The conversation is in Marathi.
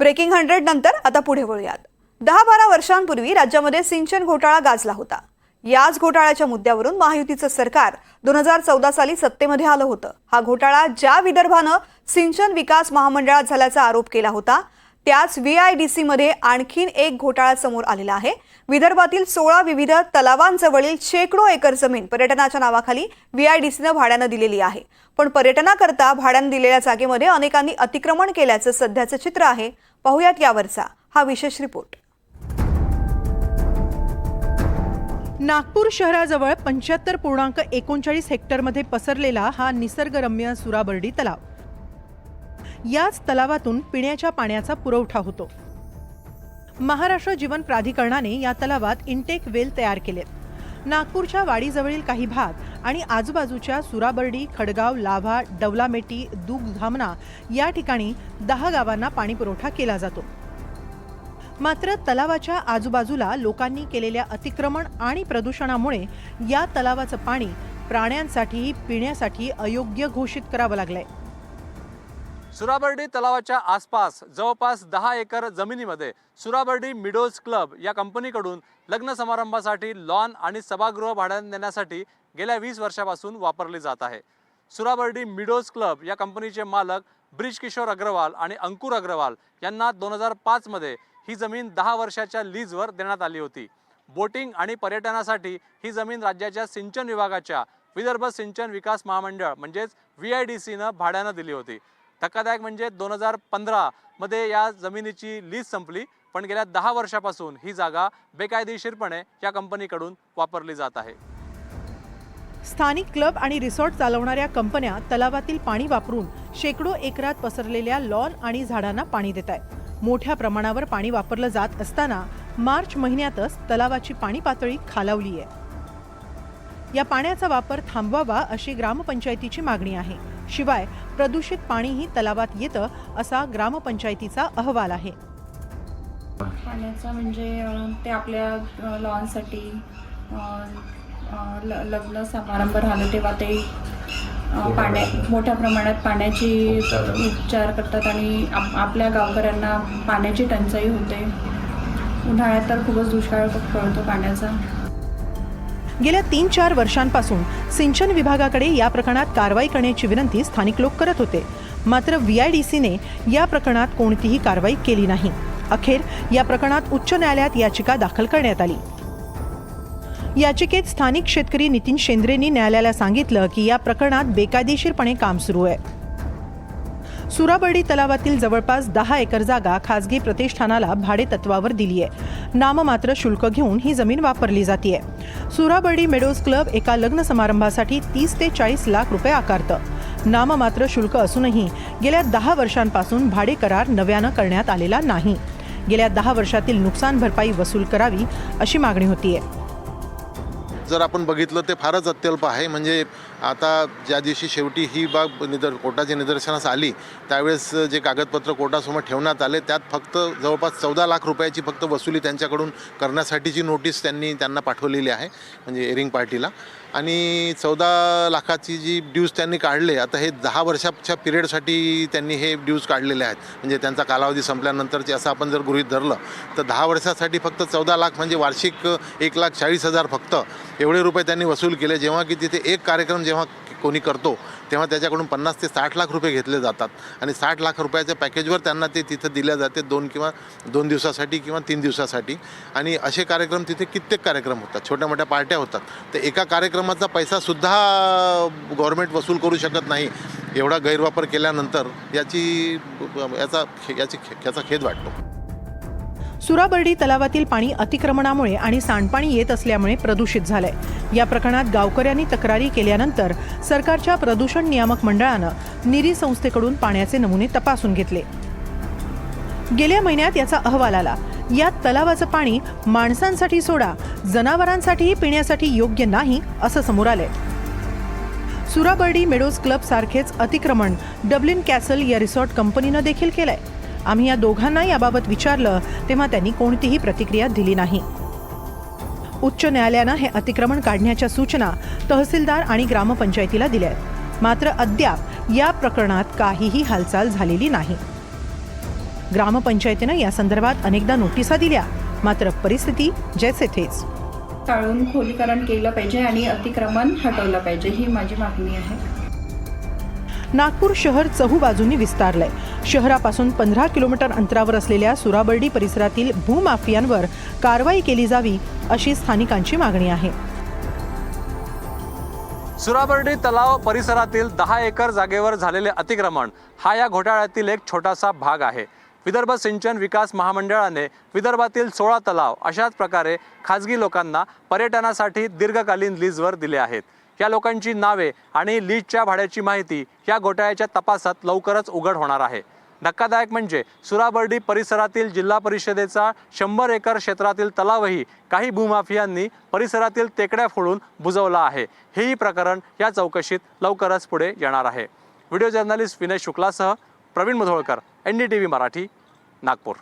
ब्रेकिंग हंड्रेड नंतर आता पुढे वळूयात. दहा बारा वर्षांपूर्वी राज्यामध्ये सिंचन घोटाळा गाजला होता. याच घोटाळ्याच्या मुद्द्यावरून महायुतीचं सरकार दोन हजार चौदा साली सत्तेमध्ये आलं होतं. हा घोटाळा ज्या विदर्भानं सिंचन विकास महामंडळात झाल्याचा आरोप केला होता त्याच व्ही आय डी सीमध्ये आणखीन एक घोटाळा समोर आलेला आहे. विदर्भातील सोळा विविध तलावांजवळील शेकडो एकर जमीन पर्यटनाच्या नावाखाली व्हीआयडीसीनं भाड्यानं दिलेली आहे. पण पर्यटनाकरता भाड्यानं दिलेल्या जागेमध्ये अनेकांनी अतिक्रमण केल्याचं सध्याचं चित्र आहे. पाहुयात यावरचा हा विशेष रिपोर्ट. नागपूर शहराजवळ पंच्याहत्तर पूर्णांक एकोणचाळीस हेक्टरमध्ये पसरलेला हा निसर्गरम्य सुराबर्डी तलाव. याच तलावातून पिण्याच्या पाण्याचा पुरवठा होतो. महाराष्ट्र जीवन प्राधिकरणाने या तलावात इंटेक वेल तयार केलेत नागपूरच्या वाडीजवळील काही भाग आणि आजूबाजूच्या सुराबर्डी खडगाव लाभा डवलामेटी दुगधामना या ठिकाणी दहा गावांना पाणीपुरवठा केला जातो. मात्र तलावाच्या आजूबाजूला लोकांनी केलेल्या अतिक्रमण आणि प्रदूषणामुळे या तलावाचं पाणी प्राण्यांसाठी पिण्यासाठी अयोग्य घोषित करावं लागलंय. सुराबर्डी तलावाच्या आसपास जवळपास दहा एकर जमिनीमध्ये सुराबर्डी मिडोज क्लब या कंपनीकडून लग्न समारंभासाठी लॉन आणि सभागृह भाड्याने देण्यासाठी गेल्या वीस वर्षापासून वापरली जात आहे. सुराबर्डी मिडोज क्लब या कंपनीचे मालक ब्रिज किशोर अग्रवाल आणि अंकुर अग्रवाल यांना दोन हजार पाचमध्ये ही जमीन दहा वर्षाच्या लीजवर देण्यात आली होती. बोटिंग आणि पर्यटनासाठी ही जमीन राज्याच्या सिंचन विभागाच्या विदर्भ सिंचन विकास महामंडळ म्हणजेच व्ही आय डी सीनं भाड्यानं दिली होती. धक्कादायक म्हणजे दोन हजार पंधरामध्ये या जमिनीची लीज संपली पण गेल्या दहा वर्षापासून ही जागा बेकायदेशीरपणे या कंपनीकडून वापरली जात आहे. स्थानिक क्लब आणि रिसॉर्ट चालवणाऱ्या कंपन्या तलावातील पाणी वापरून शेकडो एकरात पसरलेल्या लॉन आणि झाडांना पाणी देत आहेत. मोठ्या प्रमाणावर पाणी वापरलं जात असताना मार्च महिन्यातच तलावाची पाणी पातळी खालावली आहे. या पाण्याचा वापर थांबवावा अशी ग्रामपंचायतीची मागणी आहे. शिवाय प्रदूषित पाणीही तलावात येतं असा ग्रामपंचायतीचा अहवाल आहे. पाण्याचा म्हणजे ते आपल्या लॉनसाठी ल लग्न समारंभ राहिलं तेव्हा ते पाण्या मोठ्या प्रमाणात पाण्याची उपचार करतात आणि आप आपल्या गावकऱ्यांना पाण्याची टंचाई होते. उन्हाळ्यात तर खूपच दुष्काळ पडतो पाण्याचा. गेल्या तीन चार वर्षांपासून सिंचन विभागाकडे या प्रकरणात कारवाई करण्याची विनंती स्थानिक लोक करत होते. मात्र व्ही आय डी सीने या प्रकरणात कोणतीही कारवाई केली नाही. अखेर या प्रकरणात उच्च न्यायालयात याचिका दाखल करण्यात आली. याचिकेत स्थानिक शेतकरी नितीन शेंद्रेंनी न्यायालयाला सांगितलं की या प्रकरणात बेकायदेशीरपणे काम सुरू आहे. सुराबर्डी तलावातील जवळपास दहा एकर जागा खासगी प्रतिष्ठानाला भाडे तत्वावर दिली आहे नाममात्र शुल्क घेऊन ही जमीन वापरली जाते सुराबर्डी मेडोज क्लब एका लग्न समारंभासाठी तीस ते चाळीस लाख रुपये आकारतं. नाममात्र शुल्क असूनही गेल्या दहा वर्षांपासून भाडे करार नव्यानं करण्यात आलेला नाही. गेल्या दहा वर्षातील नुकसान भरपाई वसूल करावी अशी मागणी होतीये. जर आपण बघितलं ते फारच अत्यल्प आहे. म्हणजे आता ज्या दिवशी शेवटी ही बाब निदर कोर्टाच्या निदर्शनास आली त्यावेळेस जे कागदपत्र कोर्टासमोर ठेवण्यात आले त्यात फक्त जवळपास चौदा लाख रुपयाची फक्त वसुली त्यांच्याकडून करण्यासाठीची नोटीस त्यांनी त्यांना पाठवलेली आहे म्हणजे एरिंग पार्टीला. आणि चौदा लाखाची जी ड्यूज त्यांनी काढले आता हे दहा वर्षाच्या पिरियडसाठी त्यांनी हे ड्यूज काढलेले आहेत. म्हणजे त्यांचा कालावधी संपल्यानंतरचे असं आपण जर गृहीत धरलं तर दहा वर्षासाठी फक्त चौदा लाख म्हणजे वार्षिक एक लाख चाळीस हजार फक्त एवढे रुपये त्यांनी वसूल केले. जेव्हा की तिथे एक कार्यक्रम जेव्हा कोणी करतो तेव्हा त्याच्याकडून पन्नास ते साठ लाख रुपये घेतले जातात. आणि साठ लाख रुपयाच्या पॅकेजवर त्यांना ते तिथं दिल्या जाते दोन किंवा दोन दिवसासाठी किंवा तीन दिवसासाठी. आणि असे कार्यक्रम तिथे कित्येक कार्यक्रम होतात. छोट्या मोठ्या पार्ट्या होतात. तर एका कार्यक्रमाचा पैसासुद्धा गव्हर्मेंट वसूल करू शकत नाही. एवढा गैरवापर केल्यानंतर याची याचा याची याचा खेद वाटतो. सुराबर्डी तलावातील पाणी अतिक्रमणामुळे आणि सांडपाणी येत असल्यामुळे प्रदूषित झालंय. या प्रकरणात गावकऱ्यांनी तक्रारी केल्यानंतर सरकारच्या प्रदूषण नियामक मंडळानं निरी संस्थेकडून पाण्याचे नमुने तपासून घेतले. गेल्या महिन्यात याचा अहवाल आला. यात तलावाचं पाणी माणसांसाठी सोडा जनावरांसाठीही पिण्यासाठी योग्य नाही असं समोर आलंय. सुराबर्डी मेडोज क्लब सारखेच अतिक्रमण डब्लिन कॅसल या रिसॉर्ट कंपनीनं देखील केलंय. आम्ही या दोघांना याबाबत विचारलं तेव्हा त्यांनी कोणतीही प्रतिक्रिया दिली नाही. उच्च न्यायालयानं हे अतिक्रमण काढण्याच्या सूचना तहसीलदार आणि ग्रामपंचायतीला दिल्या आहेत. मात्र अद्याप या प्रकरणात काहीही हालचाल झालेली नाही. ग्रामपंचायतीनं या संदर्भात अनेकदा नोटिसा दिल्या. मात्र परिस्थिती जैसे थेच टाळून खोलीकरण केलं पाहिजे आणि अतिक्रमण हटवलं पाहिजे ही माझी मागणी आहे. नागपूर शहर चहू बाजूंनी विस्तारलंय. शहरापासून पंधरा किलोमीटर अंतरावर असलेल्या सुराबर्डी परिसरातील भूमाफियांवर कारवाई केली जावी अशी स्थानिकांची मागणी आहे. सुराबर्डी तलाव परिसरातील दहा एकर जागेवर झालेले अतिक्रमण हा या घोटाळ्यातील एक छोटासा भाग आहे. विदर्भ सिंचन विकास महामंडळाने विदर्भातील सोळा तलाव अशाच प्रकारे खाजगी लोकांना पर्यटनासाठी दीर्घकालीन लीजवर दिले आहेत. या लोकांची नावे आणि लीजच्या भाड्याची माहिती या घोटाळ्याच्या तपासात लवकरच उघड होणार आहे. धक्कादायक म्हणजे सुराबर्डी परिसरातील जिल्हा परिषदेचा शंभर एकर क्षेत्रातील तलावही काही भूमाफियांनी परिसरातील टेकड्या फोडून बुजवला आहे. हेही प्रकरण या चौकशीत लवकरच पुढे येणार आहे. Video journalist Vinay शुक्लासह Praveen Madholkar N D T V Marathi Nagpur.